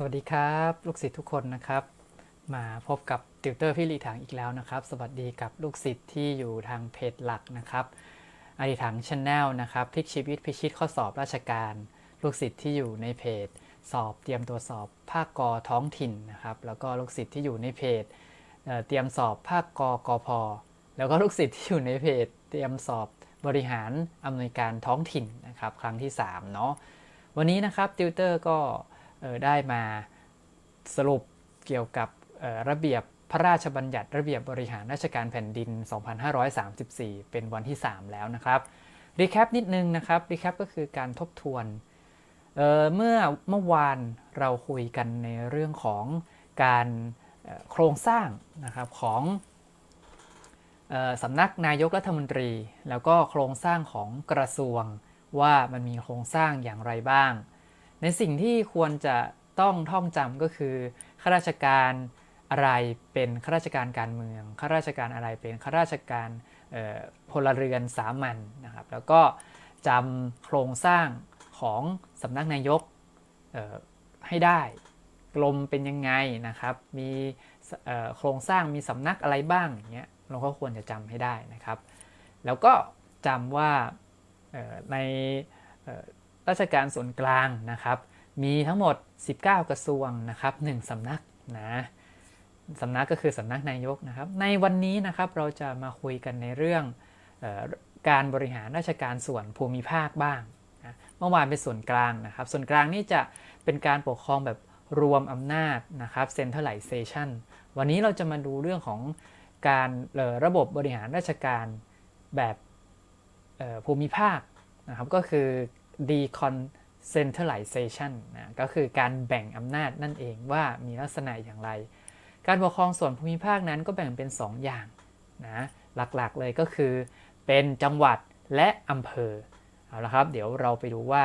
สวัสดีครับลูกศิษย์ทุกคนนะครับ มาพบกับติวเตอร์พี่ลีถังอีกแล้วนะครับ สวัสดีกับลูกศิษย์ที่อยู่ทางเพจหลักนะครับอดีถังชาแนลนะครับพลิกชีวิตพิชิตข้อสอบราชการ ลูกศิษย์ที่อยู่ในเพจ สอบเตรียมตัวสอบภาคกอท้องถิ่นนะครับ แล้วก็ลูกศิษย์ที่อยู่ในเพจเเตรียมสอบภาคกอกพแล้วก็ลูกศิษย์ที่อยู่ในเพจ เตรียมสอบบริหารอำนวยการท้องถิ่นนะครับ ครั้งที่3เนาะวันนี้นะครับติวเตอร์ก็ ได้มาสรุปเกี่ยวกับออระเบียบพระราชบัญญัติระเบียบบริหารราชการแผ่นดิน 2534 เป็นวันที่ 3 แล้วนะครับรีแคปนิดนึงนะครับรีแคปก็คือการทบทวนเออเมื่อเมื่อวานเราคุยกันในเรื่องของการออโครงสร้างนะครับของออสำนักนายกรัฐมนตรี แล้วก็โครงสร้างของกระทรวงว่ามันมีโครงสร้างอย่างไรบ้าง ในสิ่งที่ควรจะต้องท่องจำก็คือข้าราชการอะไรเป็นข้าราชการการเมืองข้าราชการอะไรเป็นข้าราชการพลเรือนสามัญนะครับ แล้วก็จำโครงสร้างของสำนักนายกให้ได้กรมเป็นยังไงนะครับ มีโครงสร้างมีสำนักอะไรบ้างอย่างเงี้ยเราก็ควรจะจำให้ได้นะครับ แล้วก็จำว่าในเราชการส่วนกลางนะครับ มีทั้งหมด 19 กระทรวงนะครับ1สำนักนะสำนักก็คือสำนักนายกนะครับ ในวันนี้นะครับเราจะมาคุยกันในเรื่องออการบริหารราชการส่วนภูมิภาคบ้างนะเมื่อวานเป็นส่วนกลางนะครับ ส่วนกลางนี่จะเป็นการปกครองแบบรวมอำนาจนะครับ centralization วันนี้เราจะมาดูเรื่องของการระบบบริหารราชการแบบภูมิภาคนะครับ ก็คือ decentralization นะก็คือการแบ่งอำนาจนั่นเองว่ามีลักษณะอย่างไร การปกครองส่วนภูมิภาคนั้นก็แบ่งเป็น 2 อย่างนะหลักๆเลยก็คือเป็นจังหวัดและอำเภอเอาละครับ เดี๋ยวเราไปดูว่า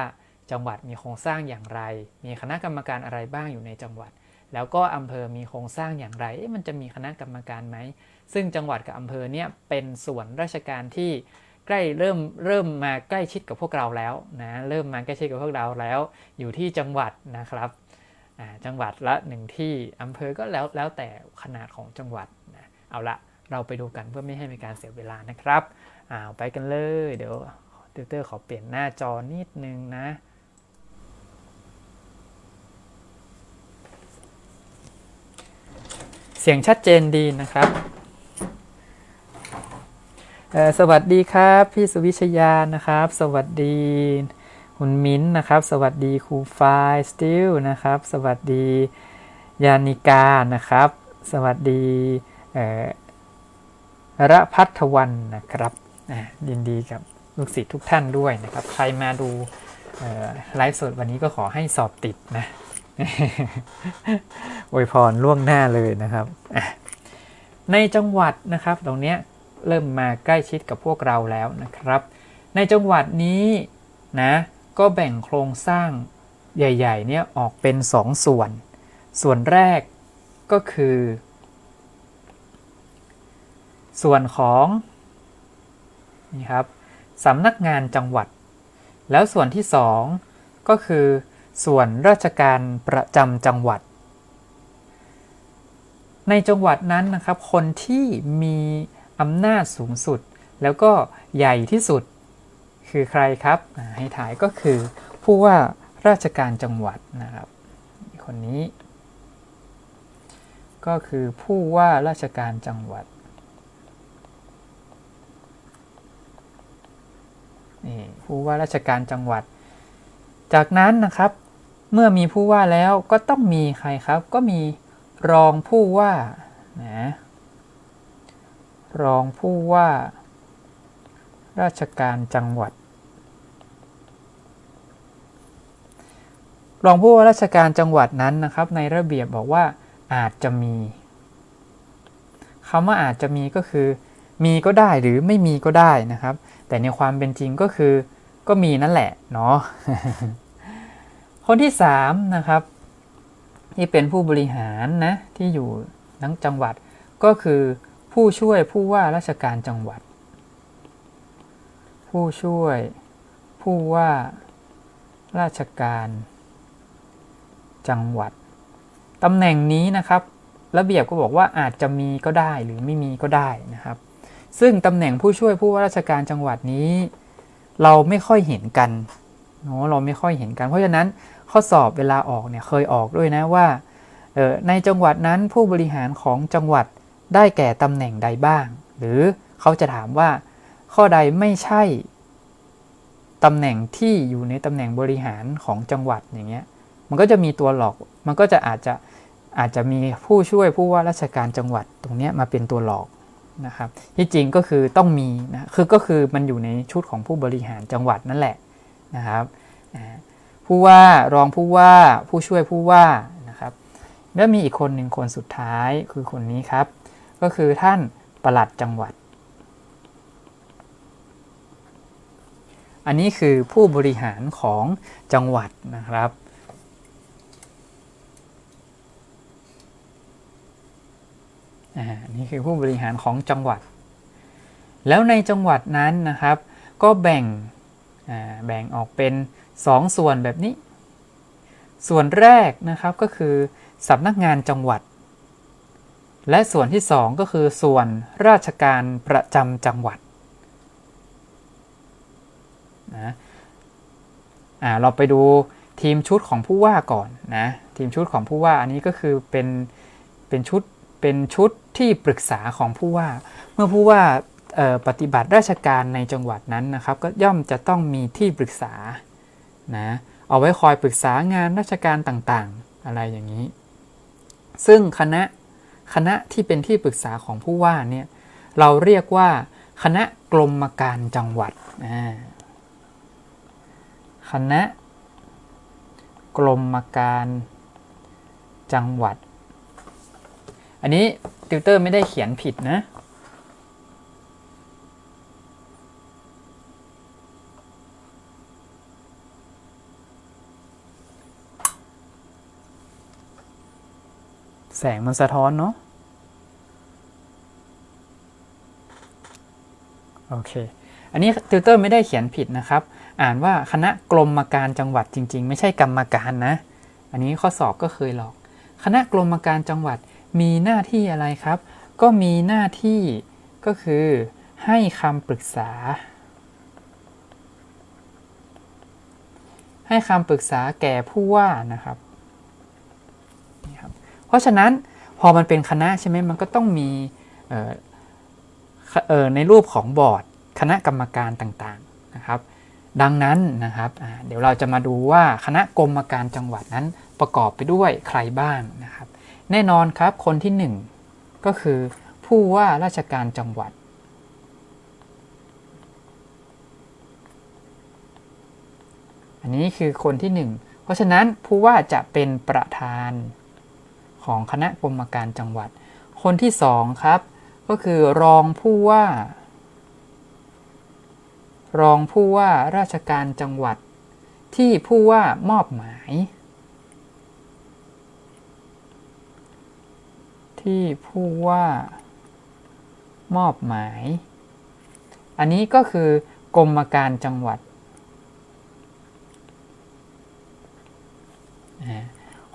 จังหวัดมีโครงสร้างอย่างไร มีคณะกรรมการอะไรบ้างอยู่ในจังหวัด แล้วก็อำเภอมีโครงสร้างอย่างไรมันจะมีคณะกรรมการไหม ซึ่งจังหวัดกับอำเภอเนี่ยเป็นส่วนราชการที่ ใกล้เริ่มเริ่มมาใกล้ชิดกับพวกเราแล้วนะเริ่มมาใกล้ชิดกับพวกเราแล้ว อยู่ที่จังหวัดนะครับจังหวัดละหนึ่งที่อำเภอก็แล้วแล้วแต่ขนาดของจังหวัดนะเอาละเราไปดูกันเพื่อไม่ให้มีการเสียเวลานะครับอ่าไปกันเลยเดี๋ยวติวเตอร์ขอเปลี่ยนหน้าจอนิดนึงนะเสียงชัดเจนดีนะครับ สวัสดีครับ พี่สุวิชยานะครับ สวัสดีคุณมิ้นนะครับ สวัสดีครูไฟสติลนะครับ สวัสดียานิกานะครับ สวัสดีระพัฒวันนะครับยินดีกับลูกศิษย์ทุกท่านด้วยนะครับ ใครมาดูไลฟ์สดวันนี้ก็ขอให้สอบติดนะอวยพรล่วงหน้าเลยนะครับ ในจังหวัดนะครับตรงเนี้ย เริ่มมาใกล้ชิดกับพวกเราแล้วนะครับ ในจังหวัดนี้นะก็แบ่งโครงสร้างใหญ่ๆเนี่ยออกเป็น2ส่วน ส่วนแรกก็คือ ส่วนของนี่ครับสำนักงานจังหวัด แล้วส่วนที่ 2 ก็คือ ส่วนราชการประจำจังหวัด ในจังหวัดนั้นนะครับ คนที่มี อำนาจสูงสุด แล้วก็ใหญ่ที่สุดคือใครครับ ให้ถ่ายก็คือผู้ว่าราชการจังหวัดนะครับ คนนี้ ก็คือผู้ว่าราชการจังหวัดนี่ผู้ว่าราชการจังหวัด จากนั้นนะครับ เมื่อมีผู้ว่าแล้วก็ต้องมีใครครับ ก็มีรองผู้ว่านะ รองผู้ว่า ราชการจังหวัด รองผู้ว่าราชการจังหวัดนั้นนะครับ ในระเบียบบอกว่าอาจจะมีคำว่าอาจจะมีก็คือ มีก็ได้หรือไม่มีก็ได้นะครับ แต่ในความเป็นจริงก็คือ ก็มีนั่นแหละเนาะคนที่3นะครับที่เป็นผู้บริหารนะที่อยู่ทั้งจังหวัดก็คือ ผู้ช่วยผู้ว่าราชการจังหวัด ผู้ช่วย ผู้ว่า ราชการ จังหวัดตำแหน่งนี้นะครับ ระเบียบก็บอกว่าอาจจะมีก็ได้หรือไม่มีก็ได้นะครับ ซึ่งตำแหน่งผู้ช่วยผู้ว่าราชการจังหวัดนี้ เราไม่ค่อยเห็นกันเนาะเราไม่ค่อยเห็นกัน เพราะฉะนั้นข้อสอบเวลาออกเนี่ยเคยออกด้วยนะว่าออในจังหวัดนั้นผู้บริหารของจังหวัด ได้แก่ตำแหน่งใดบ้าง หรือเขาจะถามว่า ข้อใดไม่ใช่ตำแหน่งที่อยู่ในตำแหน่งบริหารของจังหวัดอย่างเงี้ย มันก็จะมีตัวหลอก มันก็จะอาจจะอาจจะมีผู้ช่วยผู้ว่าราชการจังหวัดตรงเนี้ยมาเป็นตัวหลอกนะครับ ที่จริงก็คือต้องมีนะคือก็คือมันอยู่ในชุดของผู้บริหารจังหวัดนั่นแหละนะครับผู้ว่ารองผู้ว่าผู้ช่วยผู้ว่านะครับ แล้วมีอีกคนหนึ่งคนสุดท้ายคือคนนี้ครับ ก็คือท่านปลัดจังหวัด อันนี้คือผู้บริหารของจังหวัดนะครับ อ่า นี่คือผู้บริหารของจังหวัด แล้วในจังหวัดนั้นนะครับ ก็แบ่ง อ่า แบ่งออกเป็น 2ส่วนแบบนี้ ส่วนแรกนะครับก็คือสำนักงานจังหวัด และส่วนที่ 2 ก็คือส่วนราชการประจำจังหวัดนะเราไปดูทีมชุดของผู้ว่าก่อนนะทีมชุดของผู้ว่าอันนี้ก็คือเป็นเป็นชุดเป็นชุดที่ปรึกษาของผู้ว่า เมื่อผู้ว่าปฏิบัติราชการในจังหวัดนั้นนะครับ ก็ย่อมจะต้องมีที่ปรึกษานะเอาไว้คอยปรึกษางานราชการต่างๆ อะไรอย่างนี้ ซึ่งคณะ คณะที่เป็นที่ปรึกษาของผู้ว่าเนี่ยเราเรียกว่า คณะกรมการจังหวัด คณะกรมการจังหวัด อันนี้ติวเตอร์ไม่ได้เขียนผิดนะ แสงมันสะท้อนเนาะโอเค อันนี้ติวเตอร์ไม่ได้เขียนผิดนะครับ อ่านว่าคณะกรมการจังหวัดจริง ๆ ไม่ใช่กรรมการนะ อันนี้ข้อสอบก็เคยหลอก คณะกรมการจังหวัดมีหน้าที่อะไรครับ ก็มีหน้าที่ก็คือให้คำปรึกษา ให้คำปรึกษาแก่ผู้ว่านะครับ รับเพราะฉะนั้นพอมันเป็นคณะใช่ไหมมันก็ต้องมีในรูปของบอร์ดคณะกรรมการต่างๆนะครับ ดังนั้นนะครับเดี๋ยวเราจะมาดูว่าคณะกรมการจังหวัดนั้นประกอบไปด้วยใครบ้างนะครับ แน่นอนครับคนที่หนึ่งก็คือผู้ว่าราชการจังหวัดอันนี้คือคนที่หนึ่งเพราะฉะนั้นผู้ว่าจะเป็นประธาน ของคณะกรรมการจังหวัด คนที่สองครับ ก็คือรองผู้ว่า รองผู้ว่าราชการจังหวัด ที่ผู้ว่ามอบหมาย ที่ผู้ว่ามอบหมาย อันนี้ก็คือกรมการจังหวัด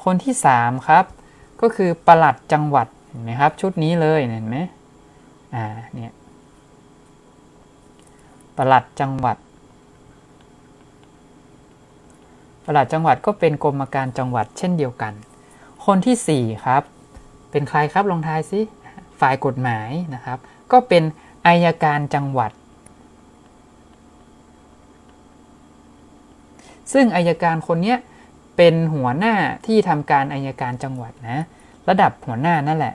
คนที่สามครับ ก็คือประหลัดจังหวัดเห็นไหมครับ ชุดนี้เลยเห็นไหมอ่าเนี่ยประหลัดจังหวัดประหลัดจังหวัดก็เป็นกรมการจังหวัดเช่นเดียวกัน คนที่สี่ครับ เป็นใครครับลองทายสิฝ่ายกฎหมายนะครับ ก็เป็นอายการจังหวัด ซึ่งอายการคนเนี้ย เป็นหัวหน้าที่ทำการอายการจังหวัดนะ ระดับหัวหน้านั่นแหละ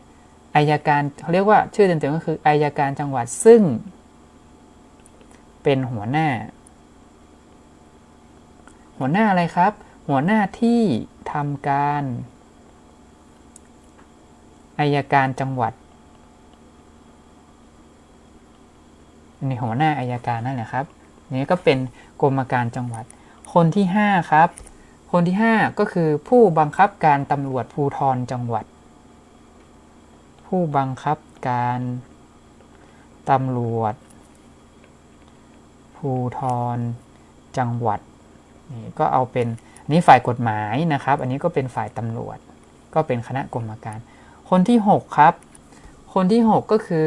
อายการเขาเรียกว่าชื่อเต็มๆก็คืออายการจังหวัดซึ่ง เป็นหัวหน้า หัวหน้าอะไรครับ หัวหน้าที่ทำการอายการจังหวัดในหัวหน้าอายการนั่นแหละครับนี่ก็เป็นกรมการจังหวัด คนที่ 5 ครับ คนที่ 5 ก็คือผู้บังคับการตำรวจภูธรจังหวัด ผู้บังคับการตำรวจภูธรจังหวัดนี่ก็เอาเป็นนนี้ฝ่ายกฎหมายนะครับ อันนี้ก็เป็นฝ่ายตำรวจ ก็เป็นคณะกรรมการ คนที่ 6 ครับ คนที่ 6 ก็คือ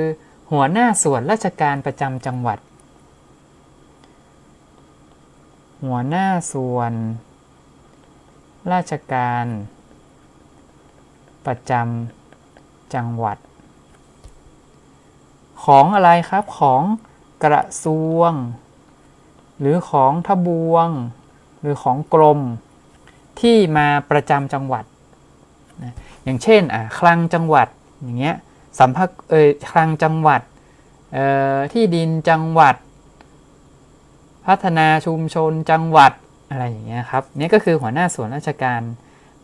หัวหน้าส่วนราชการประจำจังหวัด หัวหน้าส่วน ราชการ ประจำจังหวัด ของอะไรครับของกระทรวง หรือของทบวง หรือของกรม ที่มาประจำจังหวัด อย่างเช่นอะคลังจังหวัดอย่างเงี้ยสัมภาเอ่ยคลังจังหวัดที่ดินจังหวัด พัฒนาชุมชนจังหวัด อะไรอย่างเงี้ยครับนี่ก็คือหัวหน้าส่วนราชการ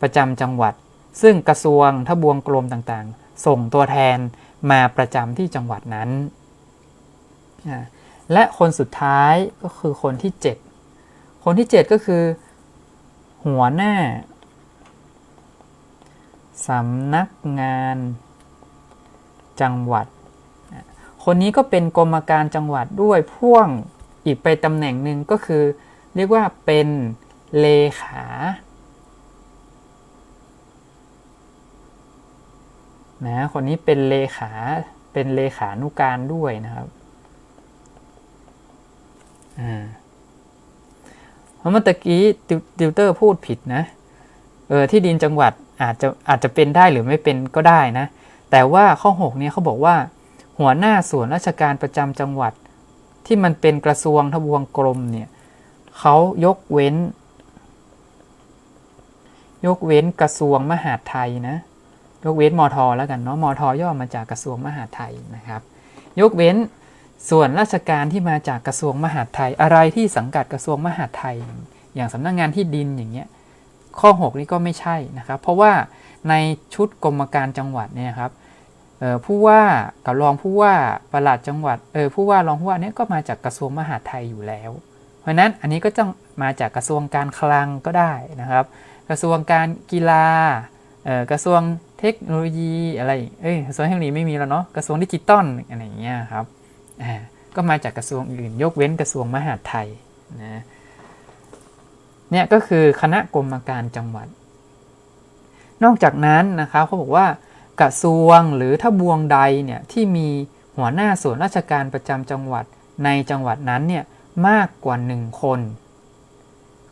ประจำจังหวัด ซึ่งกระทรวงทบวงกรมต่างๆ ส่งตัวแทนมาประจำที่จังหวัดนั้น และคนสุดท้ายก็คือคนที่ 7 คนที่ 7 ก็คือ หัวหน้าสำนักงานจังหวัด คนนี้ก็เป็นกรมการจังหวัดด้วยพ่วงอีกไปตำแหน่งหนึ่งก็คือ เรียกว่าเป็นเลขา นะ คนนี้เป็นเลขา เป็นเลขานุการด้วยนะครับ อ่าเพราะเมื่อตะกี้ติวติวเตอร์พูดผิดนะ เออ ที่ดินจังหวัดอาจจะอาจจะเป็นได้หรือไม่เป็นก็ได้นะ แต่ว่าข้อ 6 เนี่ยเขาบอกว่า หัวหน้าส่วนราชการประจำจังหวัดที่มันเป็นกระทรวงทบวงกรมเนี่ย เขายกเว้น ยกเว้นกระทรวงมหาดไทยนะ ยกเว้นมทแล้วกันเนาะมทย่อมาจากกระทรวงมหาดไทยนะครับ ยกเว้นส่วนราชการที่มาจากกระทรวงมหาดไทย อะไรที่สังกัดกระทรวงมหาดไทย อย่างสำนักงงานที่ดินอย่างเงี้ยข้อ 6 นี่ก็ไม่ใช่นะครับ เพราะว่าในชุดกรมการจังหวัดเนี่ยครับผู้ว่ากับรองผู้ว่าประหลัดจังหวัดเออผู้ว่ารองผู้ว่าเนี่ยก็มาจากกระทรวงมหาดไทยอยู่แล้ว เพราะนั้นอันนี้ก็ต้องมาจากกระทรวงการคลังก็ได้นะครับ กระทรวงการกีฬากระทรวงเทคโนโลยีอะไรเอ้ยกระทรวงเทคโนโลยีไม่มีแล้วเนาะกระทรวงดิจิตอลอะไรอย่างเงี้ยครับก็มาจากกระทรวงอื่นยกเว้นกระทรวงมหาดไทยนะเนี่ยก็คือคณะกรมการจังหวัด นอกจากนั้นนะครับเขาบอกว่ากระทรวงหรือถ้าบวงใดเนี่ยที่มีหัวหน้าส่วนราชการประจำจังหวัดในจังหวัดนั้นเนี่ย มากกว่า 1 คน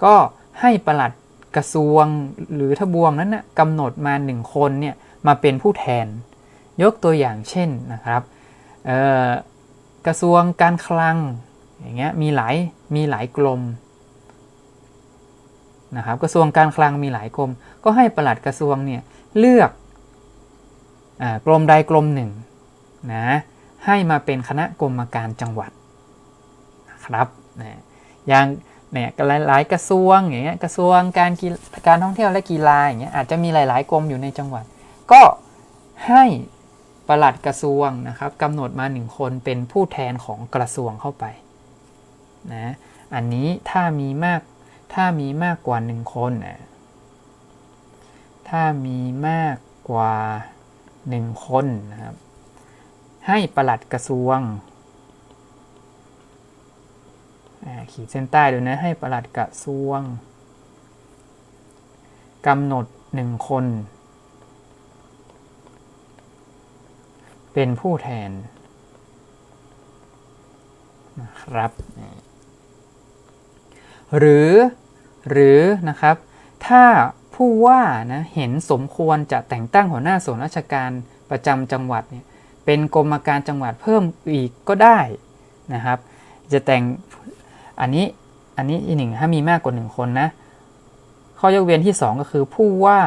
ก็ให้ประหลัดกระทรวงหรือทบวงนั้นนะกำหนดมา 1 คนเนี่ยมาเป็นผู้แทน ยกตัวอย่างเช่นนะครับกระทรวงการคลังอย่างเงี้ยมีหลายมีหลายกรมนะครับกระทรวงการคลังมีหลายกรม ก็ให้ประหลัดกระทรวงเนี่ยเลือกกรมใดกรมหนึ่งนะให้มาเป็นคณะกรมการจังหวัด นะครับนะอย่างเนี่ยหลายกระทรวงอย่างเงี้ยกระทรวงการกีการท่องเที่ยวและกีฬาอย่างเงี้ยอาจจะมีหลาย ๆกรมอยู่ในจังหวัด ก็ให้ประหลัดกระทรวงนะครับกำหนดมาหนึ่งคนเป็นผู้แทนของกระทรวงเข้าไปนะอันนี้ถ้ามีมากถ้ามีมากกว่าหนึ่งคนนะถ้ามีมากกว่าหนึ่งคนนะครับให้ประหลัดกระทรวง ขีดเส้นใต้ด้วยนะให้ประหลัดกระทรวงกำหนดหนึ่งคน เป็นผู้แทนนะครับ หรือ หรือนะครับ ถ้าผู้ว่านะเห็นสมควรจะแต่งตั้งหัวหน้าส่วนราชการประจำจังหวัดเนี่ยเป็นกรมการจังหวัดเพิ่มอีกก็ได้นะครับ จะแต่ง อันนี้อันนี้อีกหนึ่งถ้ามีมากกว่าหนึ่งคนนะ ข้อยกเว้นที่2ก็คือผู้ว่า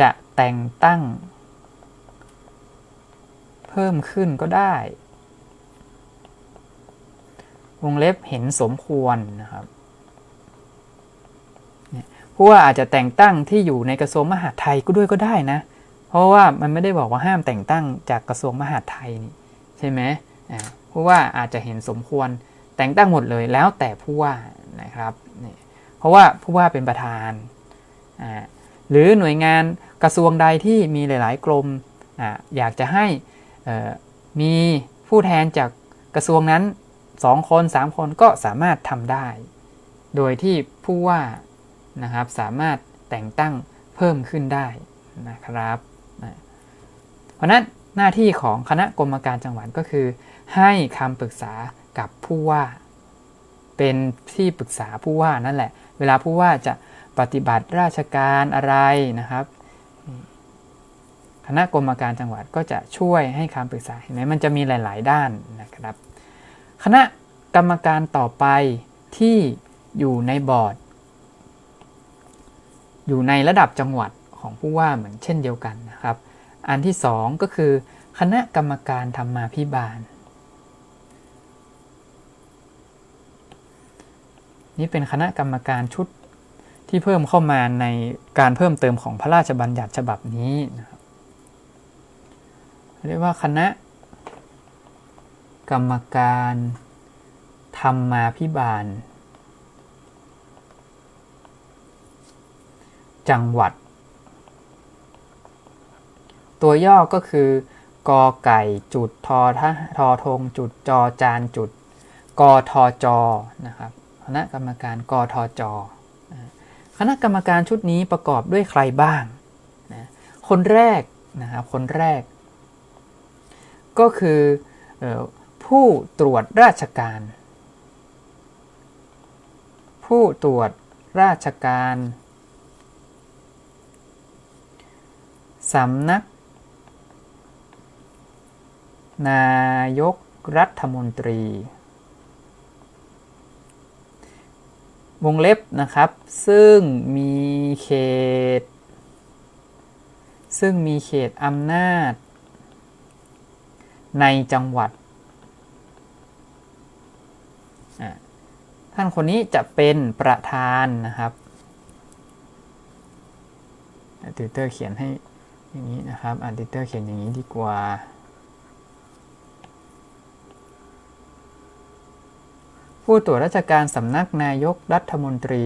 จะแต่งตั้ง เพิ่มขึ้นก็ได้ วงเล็บเห็นสมควรนะครับผู้ว่าอาจจะแต่งตั้งที่อยู่ในกระทรวงมหาดไทยก็ด้วยก็ได้นะ เพราะว่ามันไม่ได้บอกว่าห้ามแต่งตั้งจากกระทรวงมหาดไทยนี่ใช่ไหมผู้ว่าอาจจะเห็นสมควร แต่งตั้งหมดเลยแล้วแต่ผู้ว่านะครับนี่เพราะว่าผู้ว่าเป็นประธานอ่าหรือหน่วยงานกระทรวงใดที่มีหลาย ๆ กรมอ่าอยากจะให้มีผู้แทนจากกระทรวงนั้น 2 คน 3 คนก็สามารถทำได้ โดยที่ผู้ว่านะครับสามารถแต่งตั้งเพิ่มขึ้นได้นะครับนะเพราะฉะนั้นหน้าที่ของคณะกรรมการจังหวัดก็คือ ให้คำปรึกษา กับผู้ว่าเป็นที่ปรึกษาผู้ว่านั่นแหละ เวลาผู้ว่าจะปฏิบัติราชการอะไรนะครับคณะกรรมการจังหวัดก็จะช่วยให้คำปรึกษาเห็นไหมมันจะมีหลาย ๆ ด้านนะครับ คณะกรรมการต่อไปที่อยู่ในบอร์ด อยู่ในระดับจังหวัดของผู้ว่าเหมือนเช่นเดียวกันนะครับ อันที่สองก็คือ คณะกรรมการธรรมาภิบาล นี่เป็นคณะกรรมการชุดที่เพิ่มเข้ามาในการเพิ่มเติมของพระราชบัญญัติฉบับนี้นะครับเรียกว่าคณะกรรมการธรรมาภิบาล จังหวัด ตัวย่อก็คือกอไก่จุดทอททอทงจุดจอจานจุดกทจนะครับ คณะกรรมการกทจ คณะกรรมการชุดนี้ประกอบด้วยใครบ้างนะคนแรกนะครับคนแรก ก็คืออผู้ตรวจราชการ ผู้ตรวจราชการสำนัก นายกรัฐมนตรี วงเล็บนะครับ ซึ่งมีเขต ซึ่งมีเขตอำนาจ ในจังหวัด ท่านคนนี้จะเป็นประธานนะครับติวเตอร์เขียนให้อย่างนี้นะครับอ่านติวเตอร์เขียนอย่างนี้ดีกว่า ผู้ตรวจราชการสำนักนายกรัฐมนตรี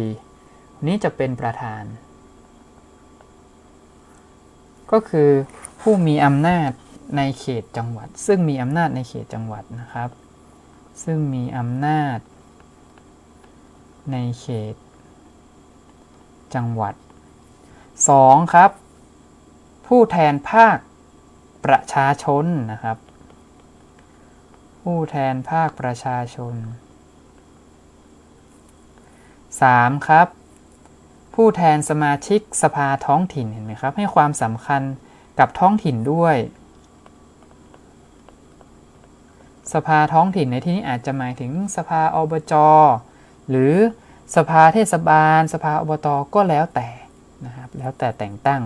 นี้จะเป็นประธาน ก็คือผู้มีอำนาจในเขตจังหวัด ซึ่งมีอำนาจในเขตจังหวัดนะครับ ซึ่งมีอำนาจ ในเขต จังหวัด 2. ครับ ผู้แทนภาคประชาชนนะครับ ผู้แทนภาคประชาชน 3. ครับ ผู้แทนสมาชิกสภาท้องถิ่นเห็นไหมครับ ให้ความสำคัญกับท้องถิ่นด้วย สภาท้องถิ่นในที่นี้อาจจะหมายถึงสภาอบจหรือสภาเทศบาล สภาอบตก็แล้วแต่นะครับแล้วแต่แต่งตั้ง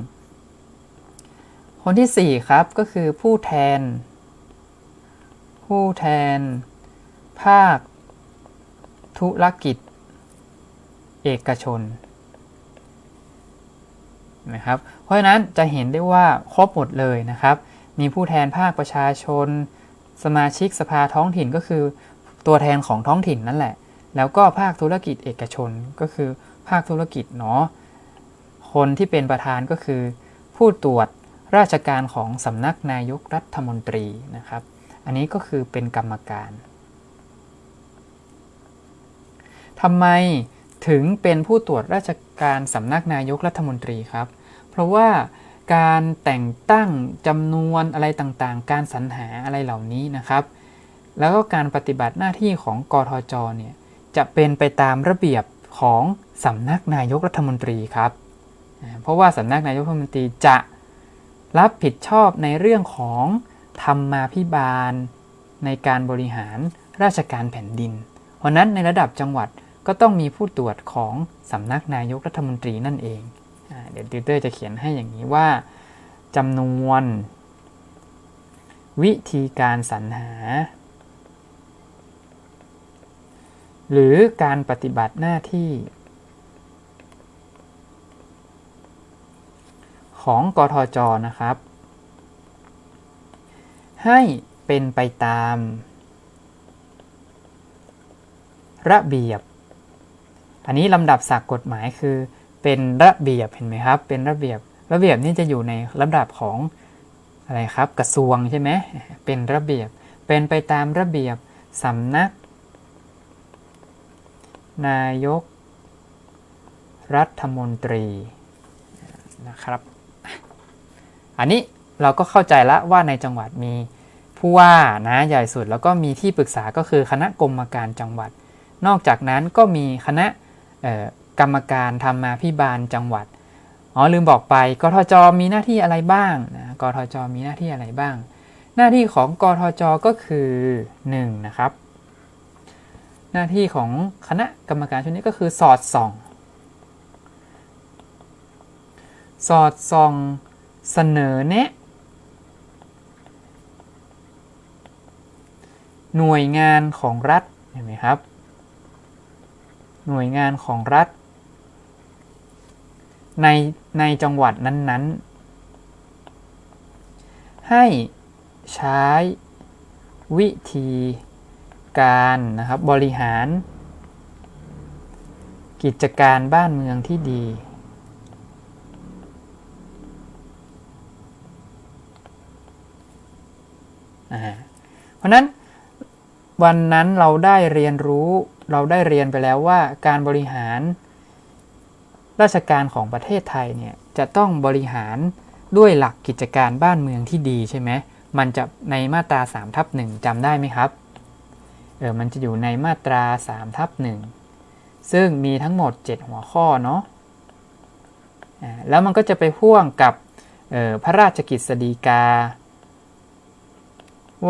คนที่ 4 ครับก็คือผู้แทน ผู้แทน ภาค ธุรกิจ เอกชนนะครับ เพราะฉะนั้นจะเห็นได้ว่าครบหมดเลยนะครับ มีผู้แทนภาคประชาชน สมาชิกสภาท้องถิ่นก็คือตัวแทนของท้องถิ่นนั่นแหละ แล้วก็ภาคธุรกิจเอกชนก็คือภาคธุรกิจเนาะ คนที่เป็นประธานก็คือ ผู้ตรวจราชการของสำนักนายกรัฐมนตรีนะครับ อันนี้ก็คือเป็นกรรมการทำไม ถึงเป็นผู้ตรวจราชการสำนักนายกรัฐมนตรีครับ เพราะว่าการแต่งตั้งจำนวนอะไรต่างๆ การสรรหาอะไรเหล่านี้นะครับ แล้วก็การปฏิบัติหน้าที่ของกทจเนี่ยจะเป็นไปตามระเบียบของสำนักนายกรัฐมนตรีครับ เพราะว่าสำนักนายกรัฐมนตรีจะรับผิดชอบในเรื่องของธรรมาภิบาล ในการบริหารราชการแผ่นดิน เพราะนั้นในระดับจังหวัด ก็ต้องมีผู้ตรวจของสำนักนายกรัฐมนตรีนั่นเอง เดี๋ยวติวเตอร์จะเขียนให้อย่างนี้ว่าจำนวน วิธีการสรรหา หรือการปฏิบัติหน้าที่ ของกทจนะครับ ให้เป็นไปตาม ระเบียบ อันนี้ลำดับศักดิ์กฎหมายคือ เป็นระเบียบเห็นไหมครับ เป็นระเบียบระเบียบนี่จะอยู่ในลำดับของอะไรครับ กระทรวงใช่ไหมเป็นระเบียบเป็นไปตามระเบียบสำนัก นายก รัฐมนตรีนะครับอันนี้เราก็เข้าใจแล้วว่าในจังหวัดมีผู้ว่านะใหญ่สุดแล้วก็มีที่ปรึกษาก็คือคณะกรรมการจังหวัด นอกจากนั้นก็มีคณะ กรรมการธรรมาภิบาลจังหวัด อ๋อลืมบอกไป กทจมีหน้าที่อะไรบ้างนะ กทจมีหน้าที่อะไรบ้าง หน้าที่ของกทจก็คือ1นะครับ หน้าที่ของคณะกรรมการชุดนี้ก็คือสอดส่อง สอดส่องเสนอแนะหน่วยงานของรัฐเห็นไหมครับ หน่วยงานของรัฐ ในในจังหวัดนั้นๆ ให้ใช้วิธีการนะครับบริหาร กิจการบ้านเมืองที่ดี เพราะนั้นวันนั้นเราได้เรียนรู้ เราได้เรียนไปแล้วว่าการบริหาร ราชการของประเทศไทยเนี่ยจะต้องบริหารด้วยหลักกิจการบ้านเมืองที่ดีใช่ไหมมันจะในมาตรา3ทับหนึ่งจำได้ไหมครับเออมันจะอยู่ในมาตรา3ทับหนึ่งซึ่งมีทั้งหมด 7 หัวข้อเนาะแล้วมันก็จะไปพ่วงกับออพระราชกิจสีกา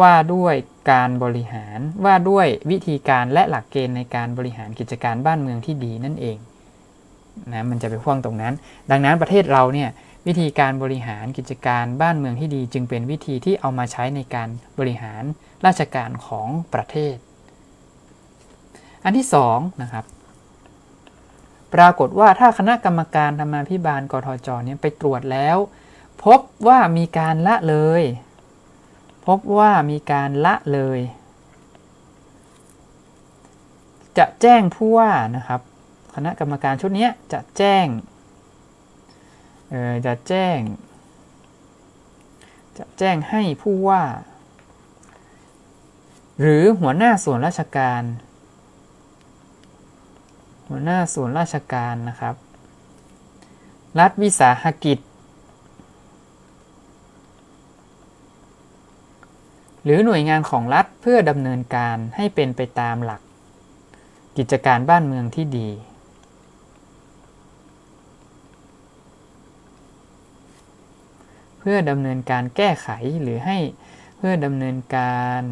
ว่าด้วย การบริหารว่าด้วยวิธีการและหลักเกณฑ์ในการบริหารกิจการบ้านเมืองที่ดีนั่นเองนะมันจะไปพ่วงตรงนั้น ดังนั้นประเทศเราเนี่ยวิธีการบริหารกิจการบ้านเมืองที่ดี จึงเป็นวิธีที่เอามาใช้ในการบริหารราชการของประเทศ อันที่สองนะครับปรากฏว่าถ้าคณะกรรมการธรรมาภิบาลกทจเนี่ยไปตรวจแล้ว พบว่ามีการละเลย บว่ามีการละเลย จะแจ้งผู้ว่านะครับ คณะกรรมการชุดนี้จะแจ้งเออจะแจ้ง จะแจ้งให้ผู้ว่า หรือหัวหน้าส่วนราชการ หัวหน้าส่วนราชการนะครับ รัฐวิสาหกิจ หรือหน่วยงานของรัฐเพื่อดำเนินการให้เป็นไปตามหลัก กิจการบ้านเมืองที่ดี เพื่อดำเนินการแก้ไขหรือให้เพื่อดำเนินการ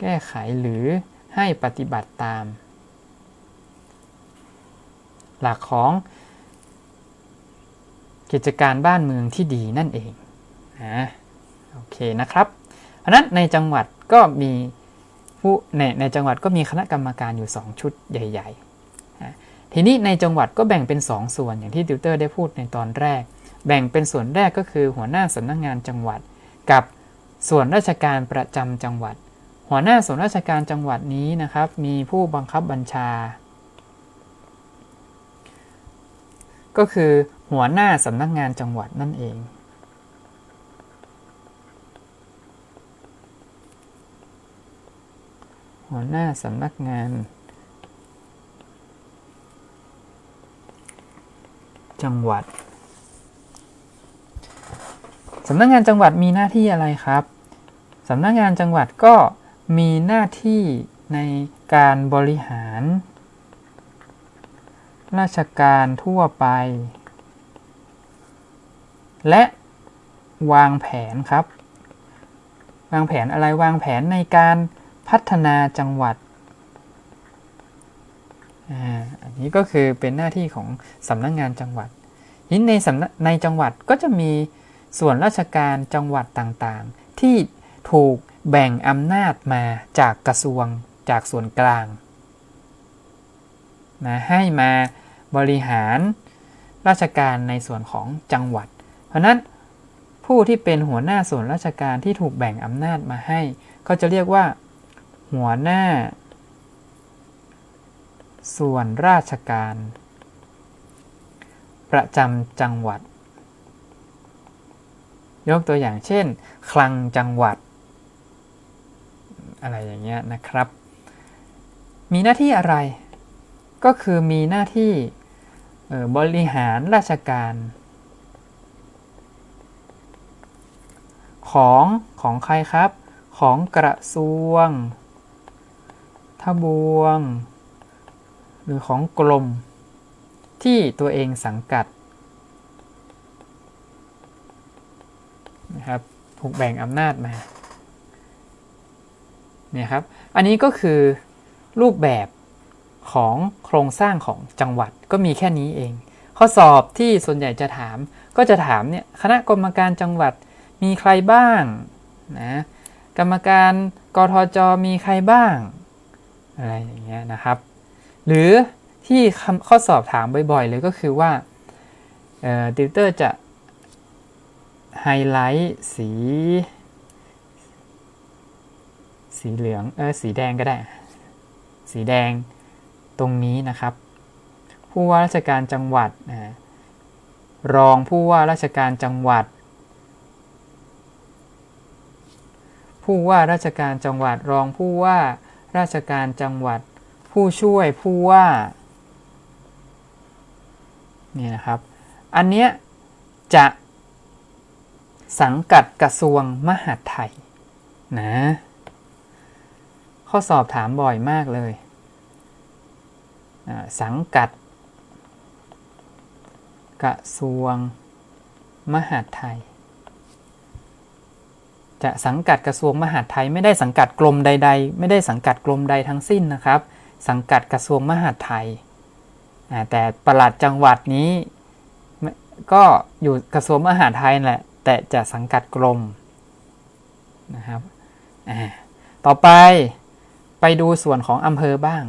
แก้ไขหรือให้ปฏิบัติตาม หลักของ กิจการบ้านเมืองที่ดีนั่นเองนะโอเคนะครับเพราะนั้นในจังหวัดก็มีผู้ในในจังหวัดก็มีคณะกรรมการอยู่ 2 ชุดใหญ่ๆ ทีนี้ในจังหวัดก็แบ่งเป็น 2 ส่วนอย่างที่ติวเตอร์ได้พูดในตอนแรก แบ่งเป็นส่วนแรกก็คือหัวหน้าสำนักงานจังหวัด กับส่วนราชการประจำจังหวัด หัวหน้าส่วนราชการจังหวัดนี้นะครับ มีผู้บังคับบัญชา ก็คือหัวหน้าสำนักงานจังหวัดนั่นเอง หัวหน้าสำนักงาน จังหวัดสำนักงานจังหวัดมีหน้าที่อะไรครับสำนักงานจังหวัดก็มีหน้าที่ในการบริหาร ราชการทั่วไป และวางแผนครับ วางแผนอะไรวางแผนในการพัฒนาจังหวัดอันนี้ก็คือเป็นหน้าที่ของสำนักงงานจังหวัดที่ในสำนักในจังหวัดก็จะมีส่วนราชการจังหวัดต่างๆ ที่ถูกแบ่งอำนาจมาจากกระทรวงจากส่วนกลาง นะให้มาบริหารราชการในส่วนของจังหวัด เพราะนั้นผู้ที่เป็นหัวหน้าส่วนราชการที่ถูกแบ่งอำนาจมาให้ ก็จะเรียกว่า หัวหน้า ส่วนราชการ ประจำจังหวัด ยกตัวอย่างเช่น คลังจังหวัด อะไรอย่างเงี้ยนะครับ มีหน้าที่อะไร ก็คือมีหน้าที่บริหารราชการ ของของใครครับ ของกระทรวง ทบวง หรือของกรมที่ตัวเองสังกัดนะครับถูกแบ่งอำนาจมาเนี่ยครับ อันนี้ก็คือรูปแบบ ของโครงสร้างของจังหวัดก็มีแค่นี้เอง ข้อสอบที่ส่วนใหญ่จะถาม ก็จะถามเนี่ยคณะกรรมการจังหวัดมีใครบ้างนะกรรมการกทจมีใครบ้าง อะไรอย่างเงี้ยนะครับ หรือที่ข้อสอบถามบ่อยๆเลยก็คือว่าติวเตอร์จะไฮไลท์สี สีเหลืองเออสีแดงก็ได้ สีแดง ตรงนี้นะครับ ผู้ว่าราชการจังหวัดรองผู้ว่าราชการจังหวัด ผู้ว่าราชการจังหวัดรองผู้ว่าราชการจังหวัด ผู้ช่วยผู้ว่านี่นะครับ อันเนี้ยจะสังกัดกระทรวงมหาดไทยนะ ข้อสอบถามบ่อยมากเลย สังกัด กระทรวง มหาดไทย จะสังกัดกระทรวงมหาดไทย ไม่ได้สังกัดกรมใด ๆ ไม่ได้สังกัดกรมใดทั้งสิ้นนะครับ สังกัดกระทรวงมหาดไทย แต่ประหลัดจังหวัดนี้ก็อยู่กระทรวงมหาดไทยแหละ แต่จะสังกัดกรมนะครับต่อไปไปดูส่วนของอำเภอบ้าง